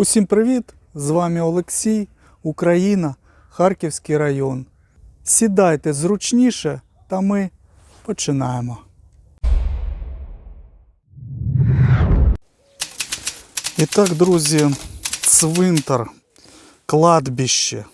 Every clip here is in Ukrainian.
Усім привіт! З вами Олексій, Україна, Харківський район. Сідайте зручніше, та ми починаємо. І так, друзі, цвинтар, кладбище.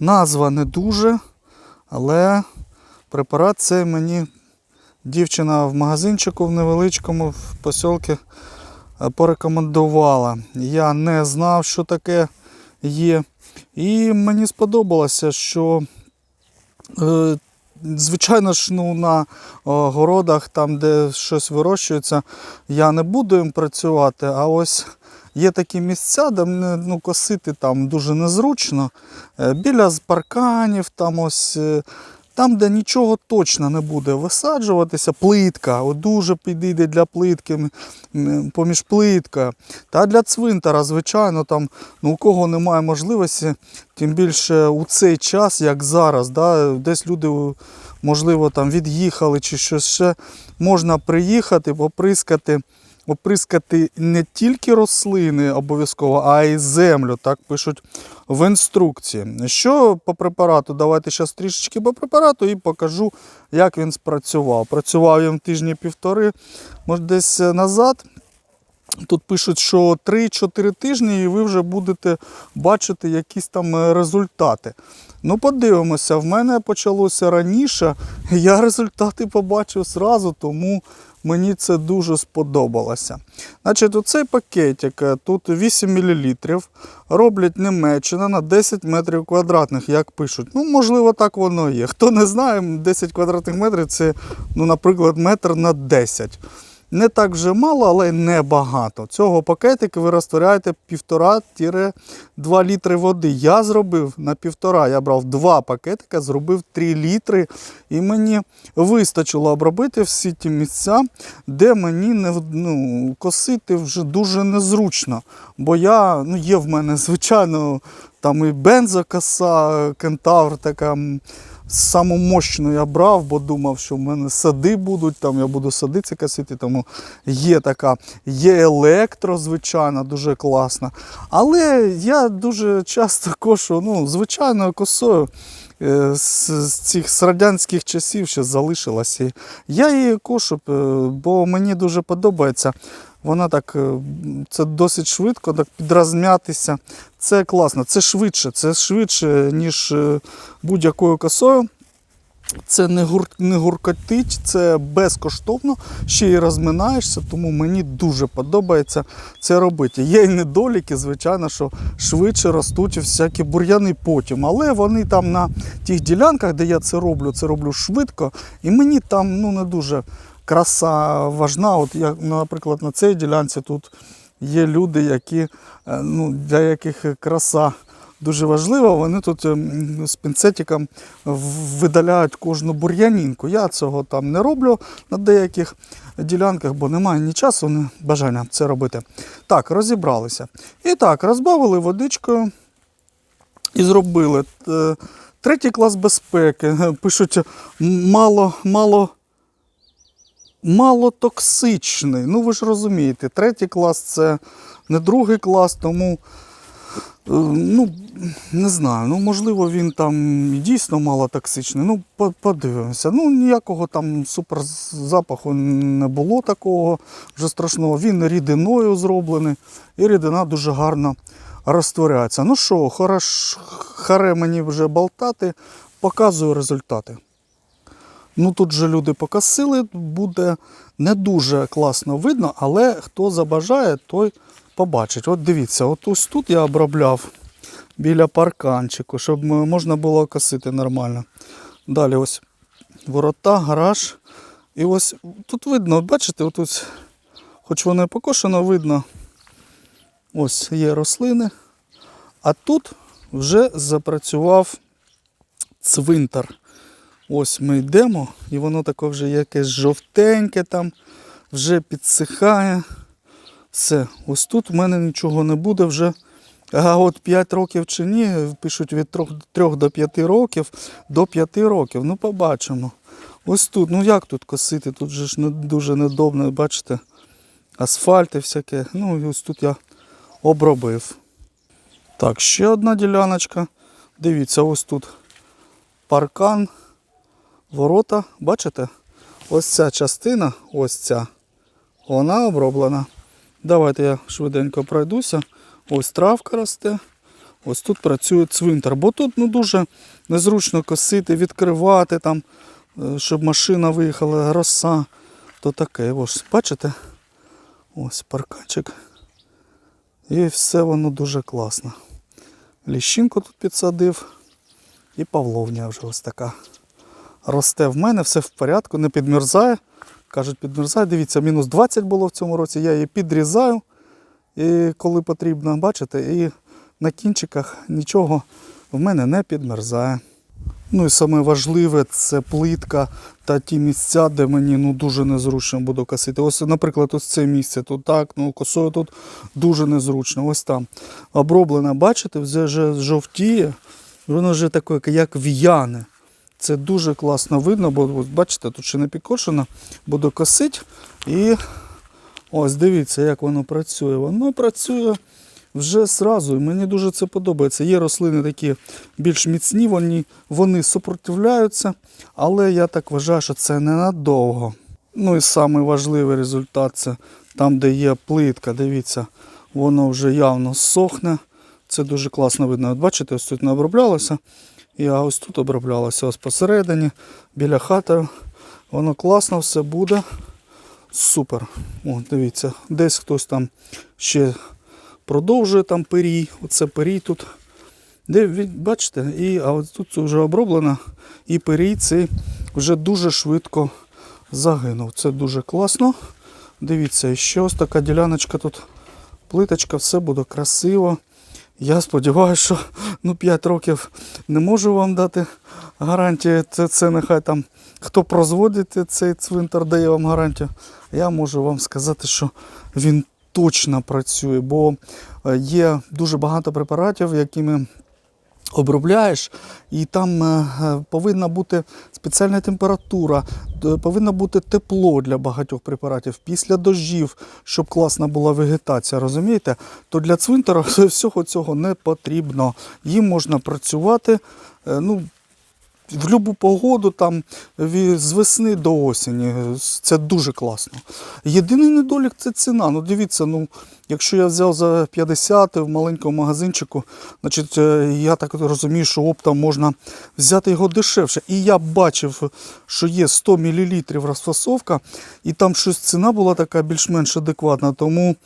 Назва не дуже, але препарат цей мені дівчина в магазинчику в невеличкому в посілки порекомендувала. Я не знав, що таке є. І мені сподобалося, що е, звичайно ж ну, на городах, там, де щось вирощується, я не буду їм працювати. А ось є такі місця, де ну, косити там дуже незручно. Е, Біля парканів, там ось. Там, де нічого точно не буде висаджуватися, плитка, от дуже підійде для плитки, поміж плитка. Та для цвинтара, звичайно, там, ну, у кого немає можливості, тим більше у цей час, як зараз, да, десь люди, можливо, там від'їхали чи щось ще, можна приїхати, поприскати. Оприскати не тільки рослини обов'язково, а й землю. Так пишуть в інструкції. Що по препарату? Давайте зараз трішечки по препарату і покажу, як він спрацював. Працював він тижні півтори, може десь назад. Тут пишуть, що 3-4 тижні і ви вже будете бачити якісь там е, результати. Ну, подивимося, в мене почалося раніше. Я результати побачив зразу, тому мені це дуже сподобалося. Значить, оцей пакетик, е, тут 8 мл, роблять Німеччина на 10 метрів квадратних, як пишуть. Ну, можливо, так воно є. Хто не знає, 10 квадратних метрів це, ну, наприклад, метр на 10. Не так вже мало, але не багато. Цього пакетика ви розтворяєте 1,5-2 літри води. Я зробив на півтора. Я брав два пакетика, зробив 3 літри. І мені вистачило обробити всі ті місця, де мені не ну, косити вже дуже незручно. Бо я, ну, є в мене, звичайно, там і бензокоса, кентавр така. Саму мощну я брав, бо думав, що в мене сади будуть, там я буду садиці косити, тому є така, є електро, звичайно, дуже класна. Але я дуже часто кошу ну, звичайною косою. Е, З, цих з радянських часів ще залишилася. Я її кошу, е, бо мені дуже подобається. Вона так, е, це досить швидко, так підрозм'ятися. Це класно, це швидше, це швидше, ніж будь-якою косою. Це не, гур, не гуркотить, це безкоштовно, ще й розминаєшся, тому мені дуже подобається це робити. Є й недоліки, звичайно, що швидше ростуть всякі бур'яни потім. Але вони там на тих ділянках, де я це роблю, це роблю швидко, і мені там ну, не дуже краса важна. От я, наприклад, на цій ділянці тут є люди, які, е, ну, для яких краса дуже важлива. Вони тут ем, з пінцетиком видаляють кожну бур'янінку. Я цього там не роблю на деяких ділянках, бо немає ні часу, ні бажання це робити. Так, розібралися. І так, розбавили водичкою і зробили. Е, Третій клас безпеки. Пишуть мало, мало малотоксичний. Ну, ви ж розумієте, третій клас це не другий клас, тому. Е, Ну, не знаю, ну можливо він там дійсно малотоксичний. Ну, подивимося. Ну, ніякого там суперзапаху не було такого вже страшного. Він рідиною зроблений, і рідина дуже гарно розтворяється. Ну що, хорош, харе мені вже болтати, показую результати. Ну тут же люди покосили, буде не дуже класно видно, але хто забажає, той побачить. От дивіться, от ось тут я обробляв біля парканчику, щоб можна було косити нормально. Далі ось ворота, гараж. І ось тут видно, бачите, отут, хоч воно і покошено, видно. Ось є рослини. А тут вже запрацював цвинтар. Ось ми йдемо, і воно таке вже якесь жовтеньке там, вже підсихає. Все, ось тут в мене нічого не буде вже. А от 5 років чи ні, пишуть від 3, до 5 років до 5 років. Ну, побачимо. Ось тут, ну як тут косити? Тут же ж не дуже недобно, бачите, асфальт і всяке. Ну і ось тут я обробив. Так, ще одна діляночка. Дивіться, ось тут паркан, ворота. Бачите? Ось ця частина, ось ця, вона оброблена. Давайте я швиденько пройдуся. Ось травка росте. Ось тут працює цвинтар. Бо тут ну, дуже незручно косити, відкривати там, е, щоб машина виїхала, роса. То таке. Ось, бачите? Ось парканчик. І все воно дуже класно. Ліщинку тут підсадив. І павловня вже ось така. Росте в мене, все в порядку, не підмерзає. Кажуть, підмерзає. Дивіться, мінус 20 було в цьому році. Я її підрізаю, і коли потрібно, бачите, і на кінчиках нічого в мене не підмерзає. Ну і саме важливе це плитка та ті місця, де мені ну, дуже незручно буду косити. Ось, наприклад, ось це місце тут так, ну косою тут дуже незручно. Ось там оброблена, бачите, вже жовтіє, воно вже таке, як в'яне. Це дуже класно видно, бо ось, бачите, тут ще не підкошено. Буду косити і ось дивіться, як воно працює. Воно працює вже зразу. І мені дуже це подобається. Є рослини такі більш міцні, вони, вони супротивляються, але я так вважаю, що це ненадовго. Ну і самий важливий результат це там, де є плитка. Дивіться, воно вже явно сохне. Це дуже класно видно. От бачите, ось тут не оброблялося. А ось тут оброблялося ось посередині, біля хати. Воно класно все буде. Супер. О, дивіться, десь хтось там ще продовжує там пирій. Оце пирій тут. Де, бачите, і, а от тут вже оброблено. І пирій цей вже дуже швидко загинув. Це дуже класно. Дивіться, і ще ось така діляночка тут. Плиточка, все буде красиво. Я сподіваюся, що ну, 5 років не можу вам дати гарантії. Це, це нехай там хто прозводить цей цвинтар, дає вам гарантію. Я можу вам сказати, що він точно працює, бо е, є дуже багато препаратів, якими обробляєш, і там е, е, повинна бути спеціальна температура, повинно бути тепло для багатьох препаратів після дощів, щоб класна була вегетація, розумієте? То для цвинтара всього цього не потрібно. Їм можна працювати. е, Ну, в будь-яку погоду, там, з весни до осені. Це дуже класно. Єдиний недолік це ціна. Ну, дивіться, ну, якщо я взяв за 50 в маленькому магазинчику, значить, е, я так розумію, що оптом можна взяти його дешевше. І я бачив, що є 100 мл розфасовка, і там щось ціна була така більш-менш адекватна. Тому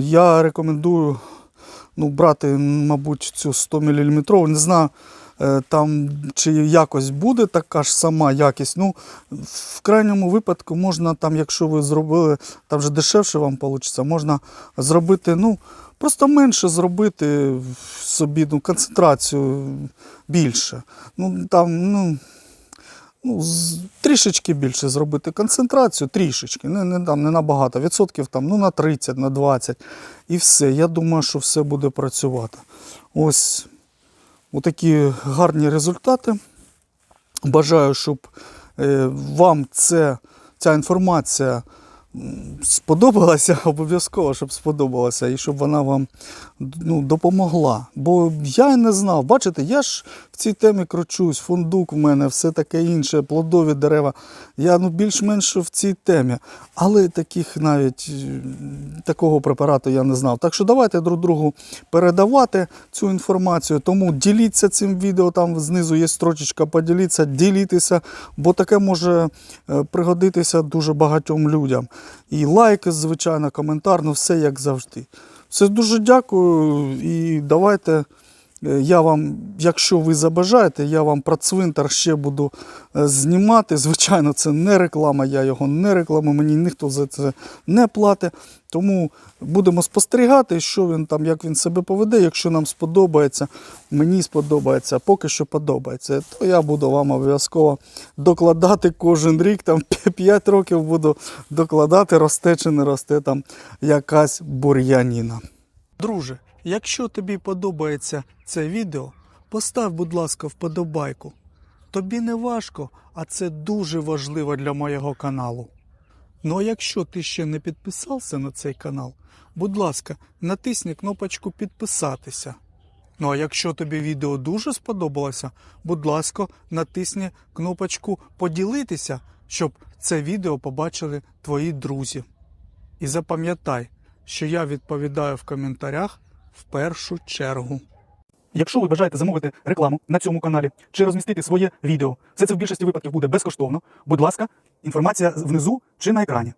я рекомендую ну, брати, мабуть, цю 100 мм. Не знаю, там чи якось буде така ж сама якість. Ну, в крайньому випадку можна, там, якщо ви зробили, там вже дешевше вам вийде, можна зробити, ну, просто менше зробити собі ну, концентрацію більше. Ну, там, ну, ну, трішечки більше зробити концентрацію, трішечки, не, не, не набагато, відсотків там, ну, на 30, на 20. І все. Я думаю, що все буде працювати. Ось такі гарні результати. Бажаю, щоб е, вам це, ця інформація сподобалася, обов'язково, щоб сподобалася, і щоб вона вам ну, допомогла. Бо я не знав. Бачите, я ж в цій темі кручусь, фундук в мене, все таке інше, плодові дерева. Я ну, більш-менш в цій темі. Але таких навіть е, такого препарату я не знав. Так що давайте друг другу передавати цю інформацію. Тому діліться цим відео, там знизу є строчечка, поділіться, ділітися, бо таке може е, пригодитися дуже багатьом людям. І лайк, звичайно, коментар, ну все як завжди. Все дуже дякую і давайте. Е, Я вам, якщо ви забажаєте, я вам про цвинтар ще буду е, знімати. Звичайно, це не реклама, я його не рекламую, мені ніхто за це не платить. Тому будемо спостерігати, що він там, як він себе поведе. Якщо нам сподобається, мені сподобається, поки що подобається, то я буду вам обов'язково докладати кожен рік, там 5 років буду докладати, росте чи не росте там якась бур'яніна. Друже, якщо тобі подобається це відео, постав, будь ласка, вподобайку. Тобі не важко, а це дуже важливо для моєго каналу. Ну а якщо ти ще не підписався на цей канал, будь ласка, натисни кнопочку підписатися. Ну а якщо тобі відео дуже сподобалося, будь ласка, натисни кнопочку поділитися, щоб це відео побачили твої друзі. І запам'ятай, що я відповідаю в коментарях в першу чергу. Якщо ви бажаєте замовити рекламу на цьому каналі чи розмістити своє відео, все це в більшості випадків буде безкоштовно. Будь ласка, інформація внизу чи на екрані.